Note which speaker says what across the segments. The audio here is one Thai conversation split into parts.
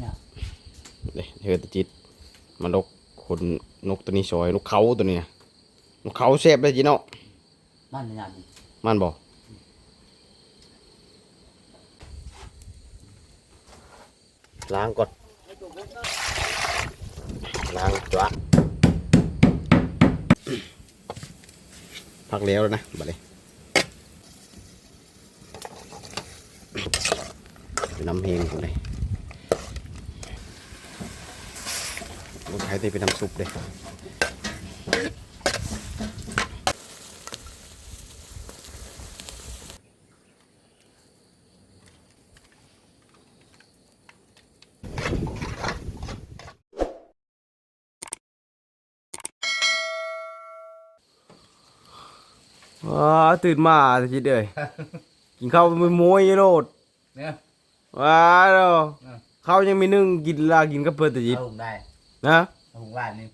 Speaker 1: เนี่ย
Speaker 2: เด้เฮอตะจิตมันนกคนนกตัวนี้ซอยนกเขาตัวนี้นะนกเขาแซ่บเลยจีเนาะ
Speaker 1: มันเนี่ยนี่
Speaker 2: มันบอกล้างก่อนล้างจ้ะพักแล้วแล้วนะบัดนี้น้ำเฮงคนเลยลูก ใช้ตีเป็นน้ำซุปเลยว้าตื่นมาตะจิตเลยกินข้าวมันมวยโลด
Speaker 1: เนี่ย
Speaker 2: ว้าเนาะ
Speaker 1: อะ
Speaker 2: ข้าวยังมีนึ่งกินลากินกับเพื่อนตะจิต
Speaker 1: เอาหุงได้
Speaker 2: นะ
Speaker 1: เอา หุงร้านนี่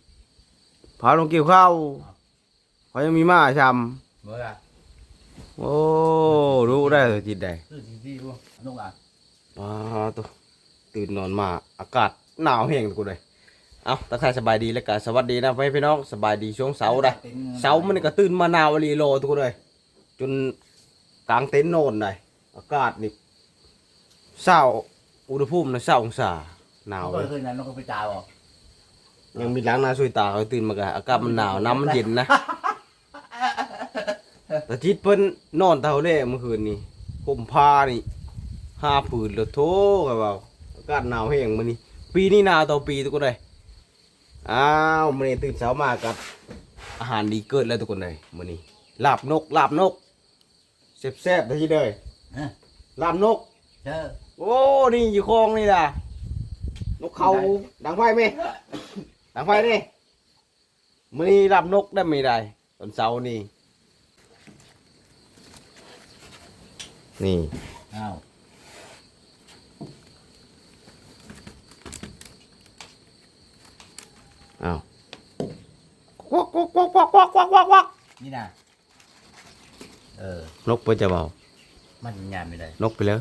Speaker 2: พาลงเกี่ยวข้าวเขายังมีมาช
Speaker 1: เมื่อไหร่ำ
Speaker 2: โอ้รู้ได้ตะจิตได้
Speaker 1: คือจริงๆรู้เอาหุงร้าน
Speaker 2: ว้าตัวตื่นนอนมาอากาศหนาวแห้งกูเลยเอาตาทายสบายดีแล้วก็สวัสดีนะพ่อแม่พี่น้องสบายดีช่วงเสาร์ได้ เสามันก็ตื่นมาหนาวอลีโลทุกคนเลยจนกลางเต็นท์โน่นเลยอากาศนี่เศร้าอุณหภูมินะเศร้าองศาหนาว
Speaker 1: เอา
Speaker 2: เล
Speaker 1: ไป
Speaker 2: ย
Speaker 1: คืนนั้นเราก็ไปจ่ายบอก
Speaker 2: ยังมีล้างหน้าช่วยตาเขาตื่นมากันอากาศมันหนาวน้ำมันเย็นนะแต่จิตเพิ่นนอนเท่าเล่เมื่อคืนนี้ผมพานี่ห้าผืนแล้วโถกับว่าอากาศหนาวแห้งมื้อนี้ปีนี้หนาวต่อปีทุกคนเลยอ้าวมื้อนี้ตื่นเช้ามากับอาหารดีเกิดแล้วทุกคนเลยมื้อนี้ลาบนกลาบนกแซ่บๆทันทีเลย
Speaker 1: เออ
Speaker 2: ลาบนก
Speaker 1: เจอ
Speaker 2: โอ้นี่อยู่คลองนี่ล่ะนกเขาดังไฟไหม ดังไฟดิมือนี้รับนกได้ไม่ได้ตอนเช้านี่นี่
Speaker 1: เอา
Speaker 2: อ้าวควักควักควักควักควักควักควักควัก
Speaker 1: นี่นะเออ น
Speaker 2: กเพิ่นจะเบา
Speaker 1: มันยามไม่ได้
Speaker 2: นกไปแล้ว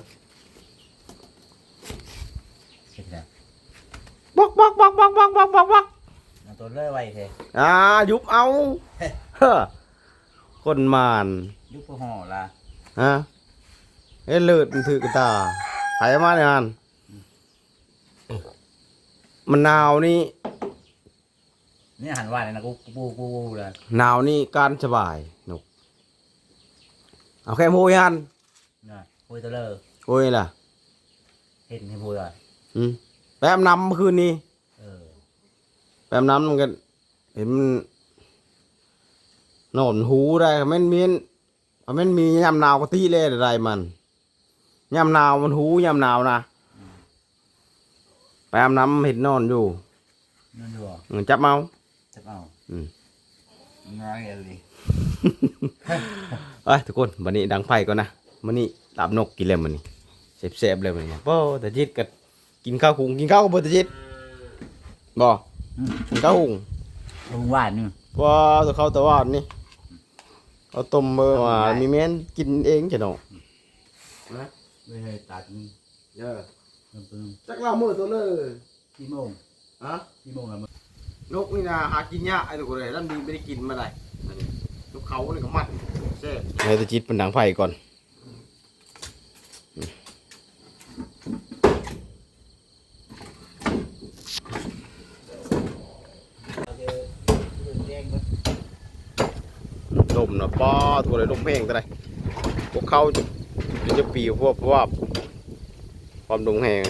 Speaker 1: ใช่ไหม
Speaker 2: วักวักวักวักวักวักวักวัก
Speaker 1: เอาตัวเลื่อยไว้เถอะ
Speaker 2: อ่ายุบเอาเฮ้อคนมาน
Speaker 1: ยุบก็ห่อละ
Speaker 2: ฮะเอ้ยเลิศมันถือกระตาหายมาเนี่ยฮันมันหนาวนี่
Speaker 1: นี่หันว่าเลยนะกูกูกูกูเลย
Speaker 2: หนาวนี่การสบายนกเอาแค่พูยัน
Speaker 1: นะพูดตัวเลื่อย
Speaker 2: โอ้ยล่ะ
Speaker 1: เห็นให้พูดเลย
Speaker 2: อืมแป๊บน้ำเมื่อคืนนี้
Speaker 1: เออ
Speaker 2: แป๊บน้ำมันก็เห็นมันนอนหูได้มันมีมันมียามหนาวก็ตีเลยอะไรมันยามหนาวมันหูยามหนาวนะแป๊บน้ำเห็นนอนอยู่
Speaker 1: นั่นดูอะ
Speaker 2: อืมจับเมา
Speaker 1: จะเอา
Speaker 2: อืม
Speaker 1: ง่ายเลย
Speaker 2: เอ้ยทุกคนวันนี้ดังไฟก่อนนะวันนี้ลาบนกกินแล้วมันนี่เสบๆเลยมันนี่โอ้แต่จิตก็กินข้าวหุงกินข้าวกับบ่แต่จิตบ่ กินข้าวหุง
Speaker 1: หุงหวานนี่
Speaker 2: ว่าตัวข้าวตะวันนี่เอาต้มเมื่อว่ามีแม่นกินเองจ้ะเนาะ
Speaker 1: ไม่ให้ตัดนี่
Speaker 2: เออ
Speaker 1: มันเป็น
Speaker 2: จักเรามือตัวเลย
Speaker 1: กี่โมง
Speaker 2: ฮะ
Speaker 1: กี่โมงอะมึง
Speaker 2: นกนี่นะหากินยากไอ้ตัวเลยแล้วมีไม่ได้กินมาได้นกเขานี่ก็มัดแซ่ให้ตะจิตเป็นดังไฟก่อน ลมนะป้อตัวเลยลมแห้งตัวไหนพวกเขาจะจะปีพวกเพราะว่าความลมแห้ง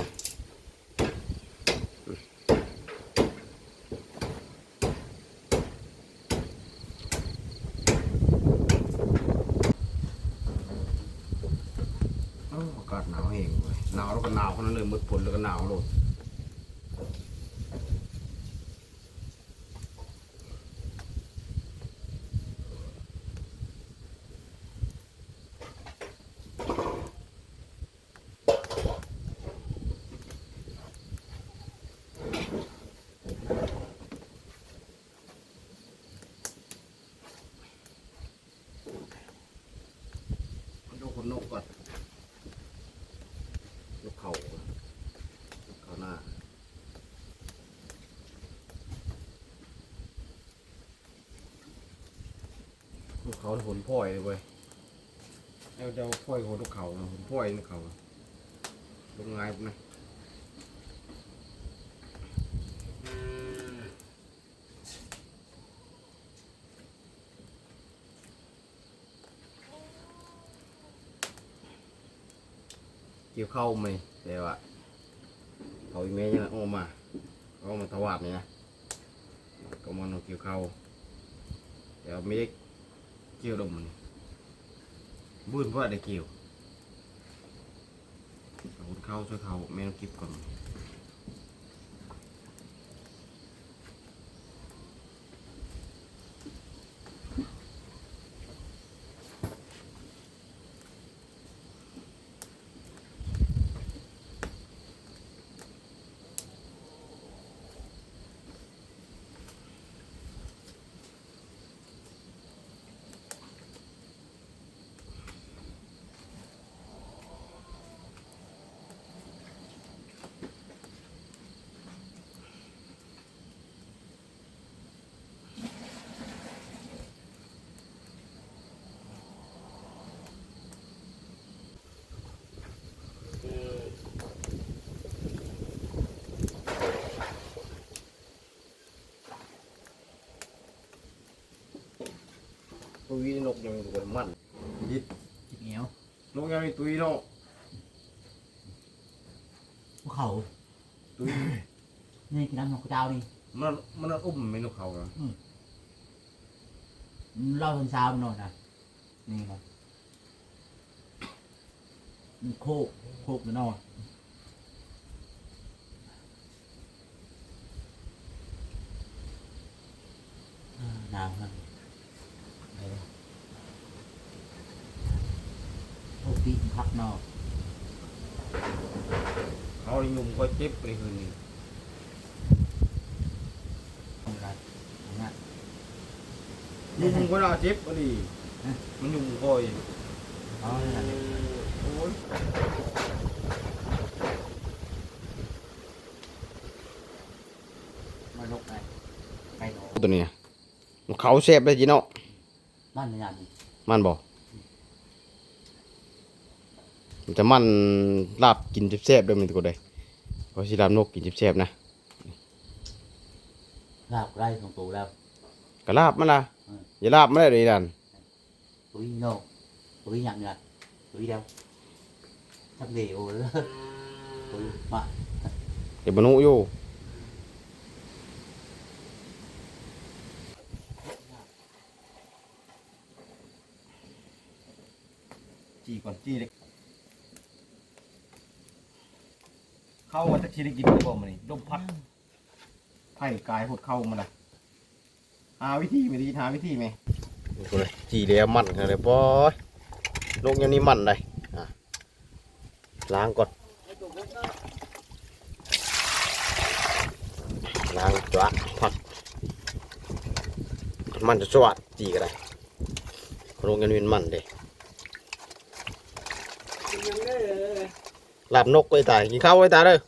Speaker 2: อากาศหนาวแห้งเว้ยหนาวแล้วก็หนาวคนนั้นเลยมืดฝนแล้วก็หนาวโลดดูคนนกก่อนนกเขานกเขาน้ เขาผลพ่อยเลยเว้ยเอาเจ้าพ่อยเขาทุกเขานะผลพ่อยนี่เขาลงง่ายปุ๊บนะเกี่ยวเข้าไหมแต่ว่าเขาอีเมย์ยังเอามาเอามาถวาบนี่นะก็มันเอาเกี่ยวเข้าแต่ว่าไม่ได้ เกี่ยวดมมันบุญเพราะได้เกี่ยวเอาคนเข้าช่วยเขาแม่ต้องเก็บก่อน ตุยนกยังอยู่บนมันยิด
Speaker 1: จิบเหนียวน
Speaker 2: กยังมีตุยเนาะ
Speaker 1: ภูเขา
Speaker 2: ตุย
Speaker 1: นี่กินน้ำนกกระเจ้านี่
Speaker 2: มันมันอุ้มไม่นกเขาอะ
Speaker 1: เล่าตอนเช้ามันนอนนะนี่ครับมันโคกโคกมันนอนอ่าหนาวครับไปเลย โอ้ปีพักนอก
Speaker 2: เขายุ่มก็เจ็บไปคืนนี้
Speaker 1: ทำไรอย่างเงี้ย
Speaker 2: ยุ่มก็น่าเจ็บพอันนี้
Speaker 1: ฮะ
Speaker 2: มันยุ่มก็อย
Speaker 1: อ๋อนี่แหละ
Speaker 2: โอ้ยตัวนี้เขาแซ่บได้จีเนาะ
Speaker 1: บ้านในยามนี้
Speaker 2: มันบอกมันจะมันลาบกินแซ่บๆด้วยมันตัวใดเพราะสิลาบนกกินแซ่บๆนะ
Speaker 1: ลาบไร่ของตูแล้ว
Speaker 2: ก็ลาบมันละ
Speaker 1: อืม
Speaker 2: อย่าลาบมันเลยดัน
Speaker 1: túi nô túi nhận rồi túi đâu chắc gì ồ lơ túi mà
Speaker 2: เดี๋ยวบรรนุอยู่ จีก่อนจีเล็กเข้ามาจากชีได้กินหรือเปล่ามันนี่ลมพัดไผ่กายหดเข้ามาละหาวิธีไม่ดีหาวิธีไหมจีแล้วมันเลยปอยลงย่างนี้มันเลยล้างก่อนล้างจ้วะพักมันจะสวัสดจีก็ได้โรงเรียนวินมันเด้ หลับนกไว้ตายกินข้าวไว้ตายเลย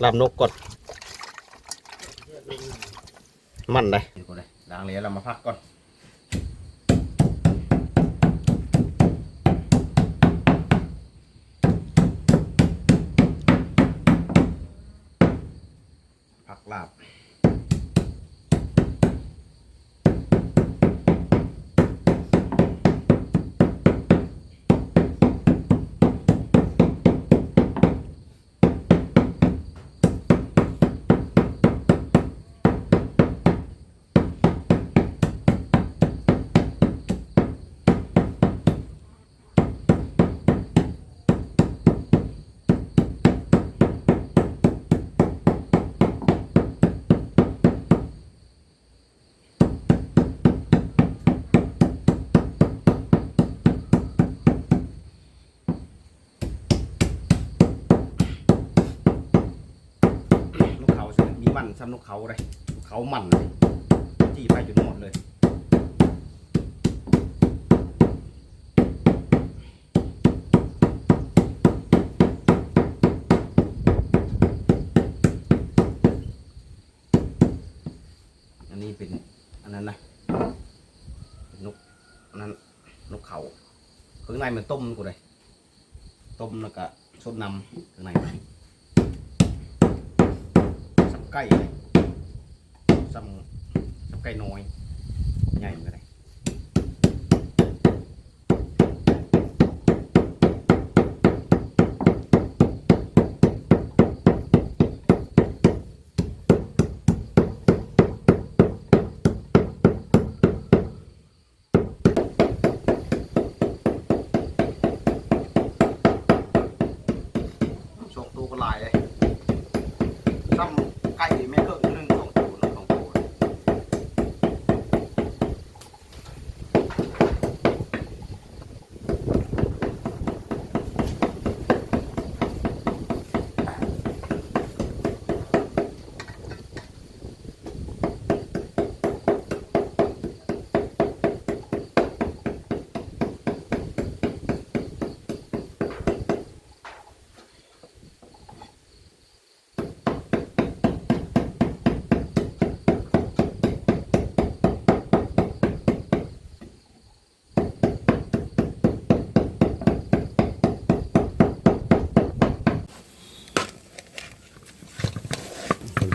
Speaker 2: หลับนกก่อนมันเลยล้างเลยเรามาพักก่อน นกเขาเลยเขามันเลยจี้ไปจนหมดเลยอันนี้เป็นอันนั้นนะนกอันนั้นนกเขาข้างในมันต้มกูเลยต้มแล้วก็สดนำข้างในสับไก่ลย สับสับไก่น้อย ใหญ่เหมือนกันเลย สองตัวก็หลายเลยซ้ำไก่ไม่เกินหนึ่งสองตัวนะสองตัว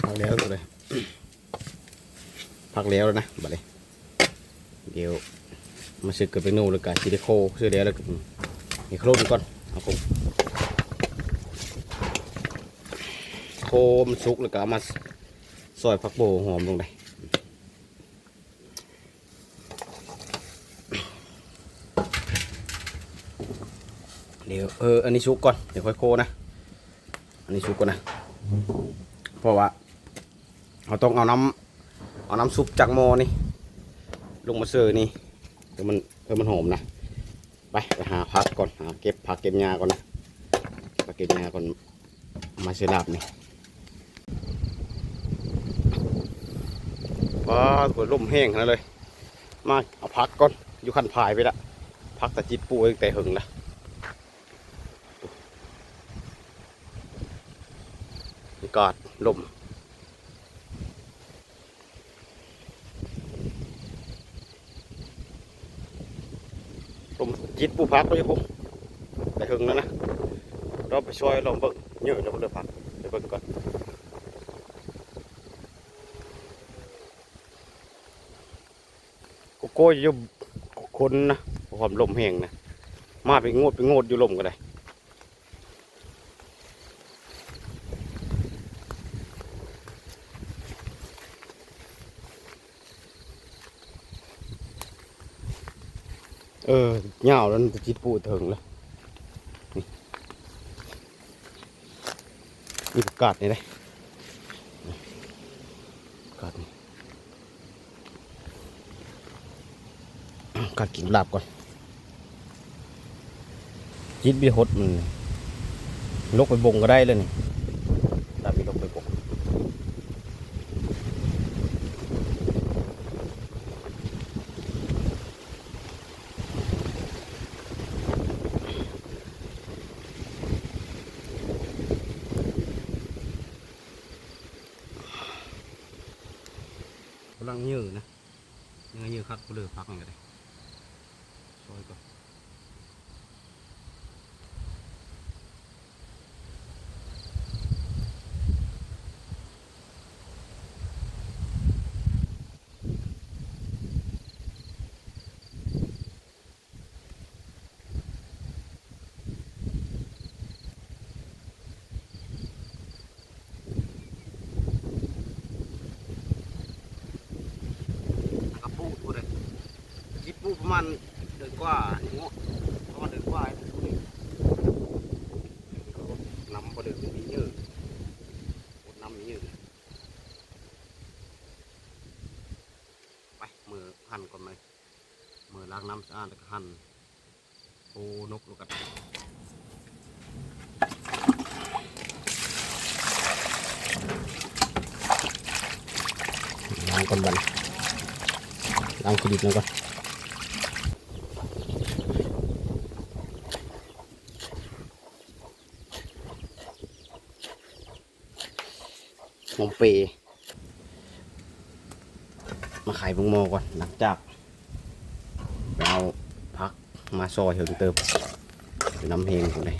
Speaker 2: พักแล้วตัวเลย พั กแล้วแล้วนะบัดเลยเดี๋ยวมาซื้อเกิดไปนู่นแล้วกันซิลิโคซื้อแล้วแล้วก็มีโครนก่อนเอาคงโคมันสุกแล้วก็เอามาซอยผักโบหอมลงไปเดี๋ยวเอออันนี้สุกก่อนเดี๋ยวค่อยโคนะ อันนี้สุกก่อนนะ เพราะว่าเราต้องเอาน้ำ เอาน้ำซุปจากหม้อนี่ ลงมาเสิร์ฟนี่เพื่อมันเพื่อมันหอมนะ ไปไปหาพักก่อนหาเก็บผักเก็บหญ้าก่อนนะไปเก็บหญ้าก่อนมาเสียลาบนี่ว้าตัวร่มแห้งขนาดเลย มาเอาพักก่อน อยู่ขั้นพายไปละพักตะจิตปูตั้งแต่หึงละกาศลม ผมจิตปูพักไปอยู่ผมแต่ถึงแล้วนะเราไปช่วยลองเบิ่งเยอะแล้วเลยพักไปเบิ่งก่อนโกโก้อยู่คนนะความลมแห้งนะมาไปงดไปงดอยู่ลมก็ได้ เออเหงาแล้วจะจิตปูถึงแล้วนี่กาศนี่เลยกาศนี่กัดกินลาบก่อนจิตบีหดมันลกไปบงก็ได้เลยนี่ลาบมีลกไปบงกำลังยืดนะยังไงยืดคัดกูเลยพักมันก็ได้ซอยก่อนกระปูกูเลยจิต ประมาณเดือนกว่านี่งะประมาณเดือนกว่าน้ำประเดือนมีเยอะน้ำมีเยอะไปมือหั่นก่อนไหมมือล้างน้ำสะอาดแล้วก็หั่นปูนกลูกกัดล้างก่อนบันล้างคดิตแล้วก่อน หอมเปย์มาขายบงโมก่อนหลังจากเอาพักมาซอยเถิงเติมน้ำเฮงคนเลย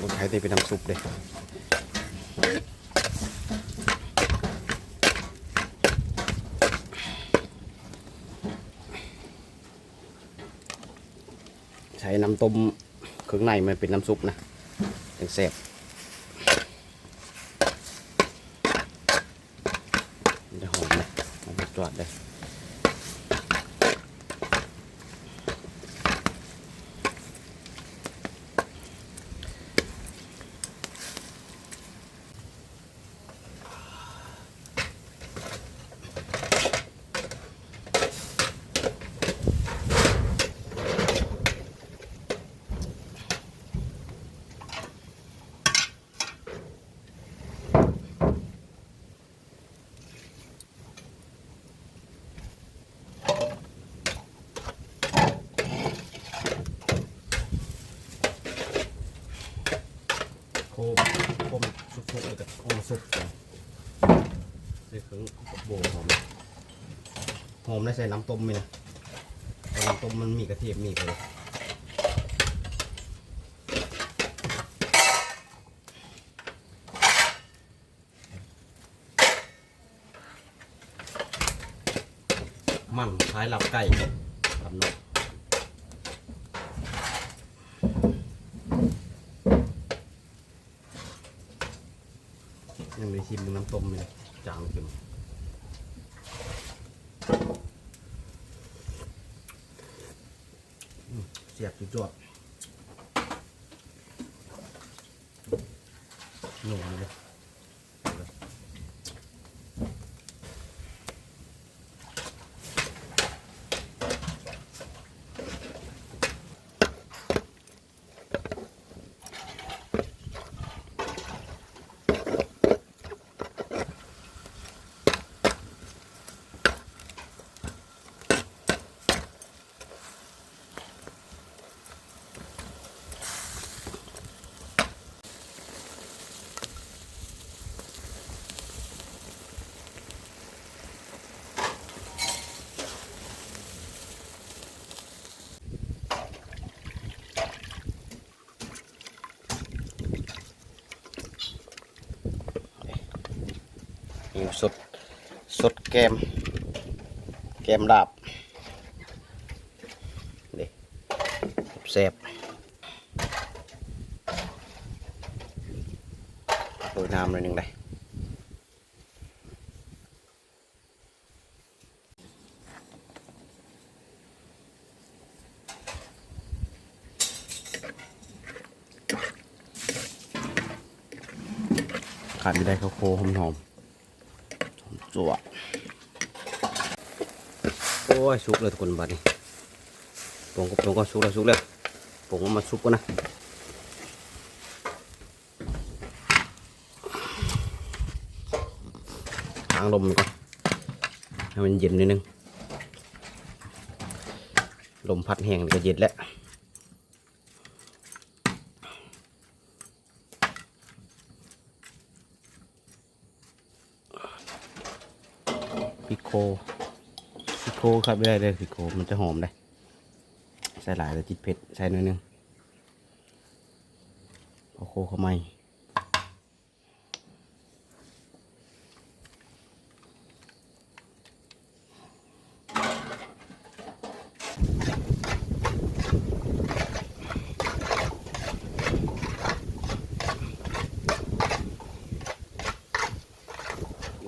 Speaker 2: รถไถตีเป็นน้ำซุปเลยใช้น้ำ ต้มเครื่องในมันเป็นน้ำซุปนะถึงแซ่บจะหอมเลยหอมจวดเลยโคมโคมสุกๆเลยกับโคมสุกเลย ใส่เครื่องโบหอมหอมได้ใส่น้ำต้มไหมนะน้ำต้มมันมีกระเทียมมีเลยมันคล้ายลับไก่ลับนกยังไม่ชิมน้ำต้มเลย จางขึ้นอืมเสียบจุดจวด ดแกม แกมลาบนี่แซ่บโรยน้ำหน่อยหนึ่งเลยขาดไม่ได้ข้าวโพดหอมหอมๆจั่วโอ้ ยสุกเลยทุกคนบัดนี้ปงก็ปงก็สุกแล้วสุกแล้วปรุงมาสุกก่อนนะทางลมก่อนให้มันเย็นนิดนึงลมพัดแห้งก็เย็นแล้วพิโค โคครับไม่ได้เลยพิโคมันจะหอมเลยใส่หลายแต่จิตเผ็ด ใส่หน่อยนึงพอโคเข้าไม่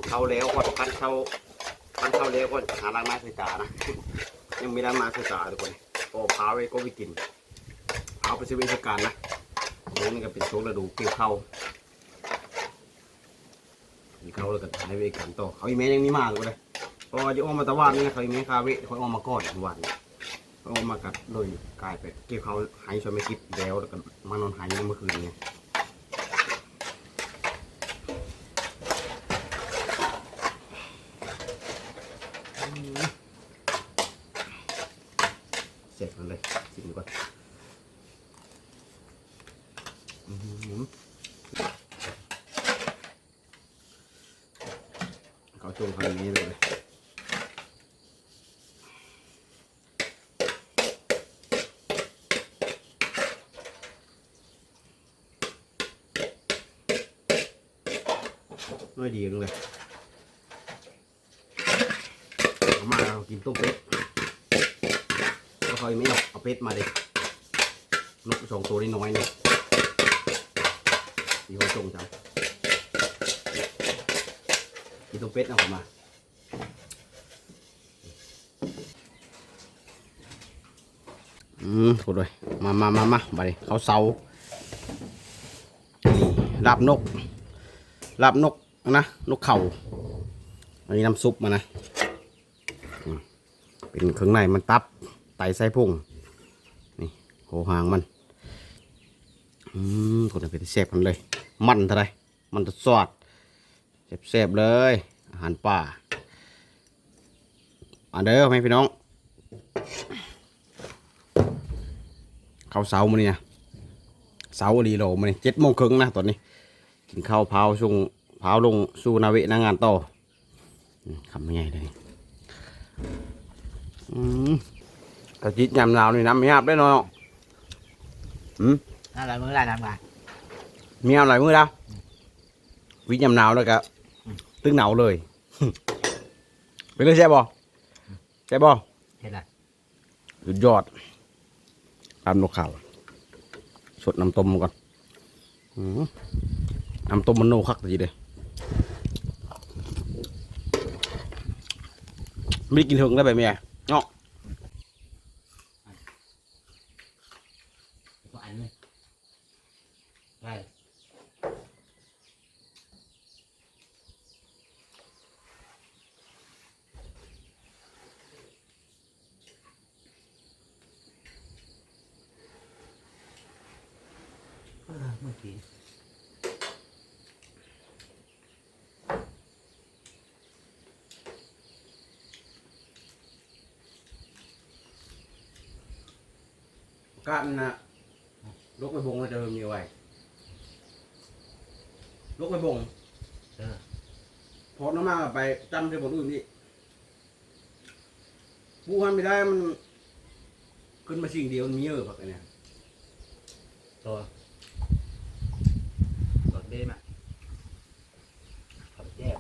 Speaker 2: เข้าแล้วก็พันเข้าพันเข้า แล้วก็หาล้างไม้ใส่จานะ ยังไม่ได้มาใส่จาทุกคนก็พาไว้ก็ไปกินพาไปซื้อเวชการนะนี่ก็เป็นช่วงฤดูเกี่ยวข้าวมีข้าวแล้วก็ให้เวกันต่อเขาอีเมยังมีมาเลยเพราะว่าจะออกมาตะวันนี่นะเขาอีเมคาเวเขาออกมาก่อนวันเขาออกมากัดเลยกลายไปเกี่ยวข้าวหายชวนไม่คิดแล้วแล้วก็มานอนหายเมื่อคืนเนี่ย เสร็จแล้วเลยชิมก่อนอื้อหือ เอาช่วงคันนี้เลย น้อยดีจังเลยเอามาเรากินต้มเป็ดก็คอยไม่เอาเอาเป็ดมาดินกสองตัวนี้น้อยเนี่ยมีคนส่งจังกินต้มเป็ดเอาออกมาอืมถูกเลยมามามามาไปเขาเสาลาบนกลาบนก นะนกเขาอันนี้น้ำซุปมานะเป็นเครื่องในมันตับไตไส้พุงนี่โหหางมันอืมคนเป็นแซ่บกันเลย มันเท่าไรมันจะสอดแซ่บๆเลย อาหารป่าอันเด้อไหมพี่น้องข้าวเสามาเนี่ยเสาดีโลมาเนี่ยเจ็ดโมงครึ่งนะตอนนี้ กินข้าวเผาช่วง เผาลงสู่นาเวะนางงานต่ออืมคำไม่ใหญ่เลยอืมกระจิตยำลาวนี่น้ำไม่อาบได้เนาะอืม
Speaker 1: อะไรมืออะไรทำงาน
Speaker 2: มีอะไรมือแล้ววิยำหนาวแล้วก็ตึงหนาวเลยเป็นเรื่องใช่บ่ใช่บ่
Speaker 1: เห็นไร
Speaker 2: สุดยอดตามนกเขาสดน้ำต้มก่อนอื้อหือน้ำต้มมันโนคักดีเลย ไม่ได้กินถึงได้แบบนี้ไงเนาะ
Speaker 1: có ảnh này đây à, mất kỹ
Speaker 2: กันนะลูกไปบงแล้วเดิมมีไว้ลูกไปบง
Speaker 1: เออ
Speaker 2: พอน้ำมา ไปจำที่บนอื่นนี่ผู้ทำไม่ได้มันขึ้นมาสิ่งเดียวมันมีเยอะพักอันเนี่ย
Speaker 1: rồi còn đêm ạ không chết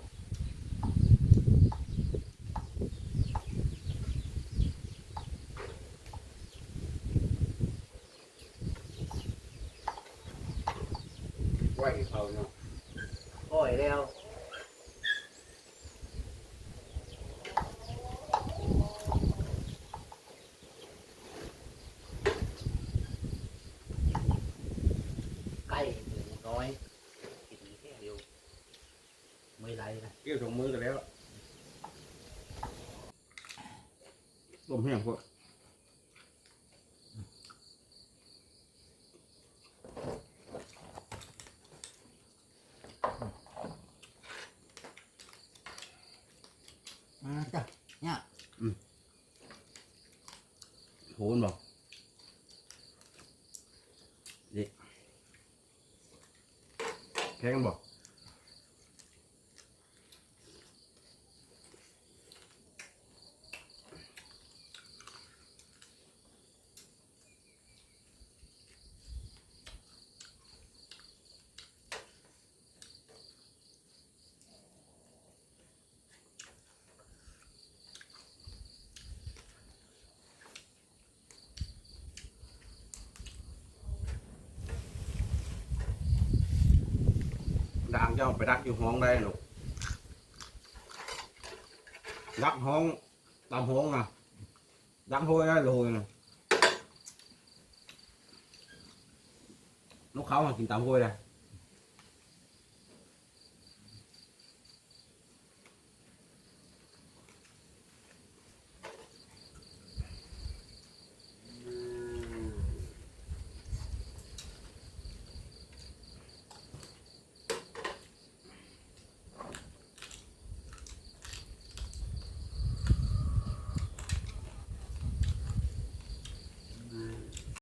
Speaker 2: ไหวเขาเนาะ
Speaker 1: ôi đeo cay đừng nói thịt cái điều mới lấy này
Speaker 2: เกี่ยวสองมือกันแล้ว ลมแห้งพวก
Speaker 1: à, trời, nhá
Speaker 2: โหนบอกนี่แข็งบอก ด่างเจ้าไปดักอยู่ห้องได้หนูกดักห้องตามห้องนะดักห้อยได้เลยนะนกเขามากินตามห้อยเลย